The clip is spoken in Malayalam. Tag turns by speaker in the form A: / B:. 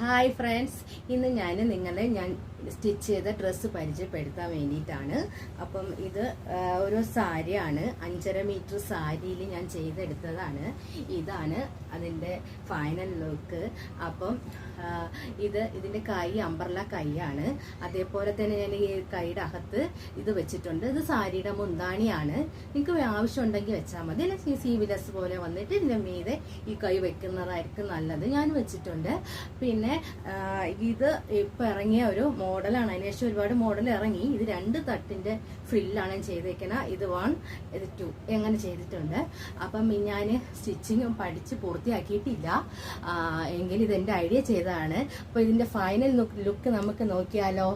A: ഹായ് ഫ്രണ്ട്സ് ഇന്ന് ഞാൻ നിങ്ങളെ ഞാൻ സ്റ്റിച്ച് ചെയ്ത ഡ്രസ്സ് പരിചയപ്പെടുത്താൻ വേണ്ടിയിട്ടാണ്. അപ്പം ഇത് ഒരു സാരിയാണ്. അഞ്ചര മീറ്റർ സാരിയിൽ ഞാൻ ചെയ്തെടുത്തതാണ്. ഇതാണ് അതിന്റെ ഫൈനൽ ലുക്ക് അപ്പം ഇത് ഇതിന്റെ കൈ അമ്പർല കൈയാണ്. അതേപോലെ തന്നെ ഞാൻ ഈ കൈയുടെ അകത്ത് ഇത് വെച്ചിട്ടുണ്ട്. ഇത് സാരിയുടെ മുന്താണിയാണ്. നിങ്ങൾക്ക് ആവശ്യമുണ്ടെങ്കിൽ വെച്ചാൽ മതി. അല്ലെങ്കിൽ സീവിലസ് പോലെ വന്നിട്ട് ഇതിന്റെ മീതെ ഈ കൈ വെക്കുന്നതായിരിക്കും നല്ലത്. ഞാൻ വെച്ചിട്ടുണ്ട്. പിന്നെ ആ, ഇത് ഇപ്പം ഇറങ്ങിയ ഒരു മോഡലാണ്. അതിനുശേഷം ഒരുപാട് മോഡൽ ഇറങ്ങി. ഇത് രണ്ട് തട്ടിന്റെ ഫ്രില്ലാണ് ചെയ്തേക്കുന്നത് ഇത് വൺ ഇത് ടു എങ്ങനെ ചെയ്തിട്ടുണ്ട്. അപ്പം ഞാൻ സ്റ്റിച്ചിങ് പഠിച്ച് പൂർത്തിയാക്കിയിട്ടില്ല. എങ്കിൽ ഇതെന്റെ ഐഡിയ ചെയ്തതാണ്. അപ്പോൾ ഇതിന്റെ ഫൈനൽ ലുക്ക് നമുക്ക് നോക്കിയാലോ?